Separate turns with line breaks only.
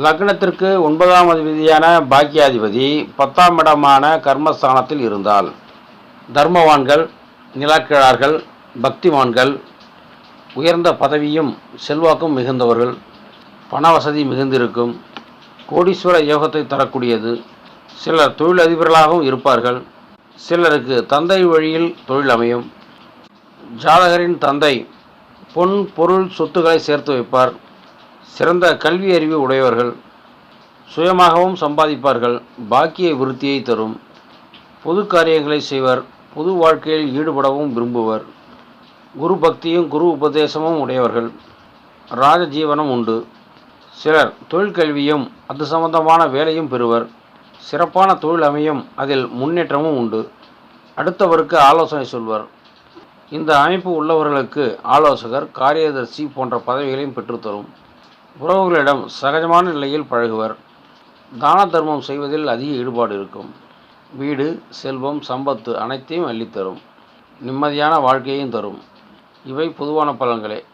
லக்னத்திற்கு ஒன்பதாம் அதிபதியான பாக்கியாதிபதி பத்தாம் இடமான கர்மஸ்தானத்தில் இருந்தால் தர்மவான்கள் நிலக்கிழார்கள் பக்திமான்கள் உயர்ந்த பதவியும் செல்வாக்கும் மிகுந்தவர்கள் பண வசதி மிகுந்திருக்கும் கோடீஸ்வர யோகத்தை தரக்கூடியது. சிலர் தொழிலதிபர்களாகவும் இருப்பார்கள். சிலருக்கு தந்தை வழியில் தொழில் அமையும். ஜாதகரின் தந்தை பொன் பொருள் சொத்துக்களை சேர்த்து வைப்பார். சிறந்த கல்வி அறிவு உடையவர்கள் சுயமாகவும் சம்பாதிப்பார்கள் பாக்கிய விருத்தியை தரும் பொது காரியங்களை செய்வர் பொது வாழ்க்கையில் ஈடுபடவும் விரும்புவர். குரு பக்தியும் குரு உபதேசமும் உடையவர்கள். ராஜஜீவனம் உண்டு. சிலர் தொழிற்கல்வியும் அது சம்பந்தமான வேலையும் பெறுவர். சிறப்பான தொழில் அமையும் அதில் முன்னேற்றமும் உண்டு. அடுத்தவருக்கு ஆலோசனை சொல்வர். இந்த அமைப்பு உள்ளவர்களுக்கு ஆலோசகர் காரியதர்சி போன்ற பதவிகளையும் பெற்றுத்தரும். உறவுகளிடம் சகஜமான நிலையில் பழகுவர். தான தர்மம் செய்வதில் அதிக ஈடுபாடு இருக்கும். வீடு செல்வம் சம்பத்து அனைத்தையும் அள்ளித்தரும். நிம்மதியான வாழ்க்கையையும் தரும். இவை பொதுவான பலன்களே.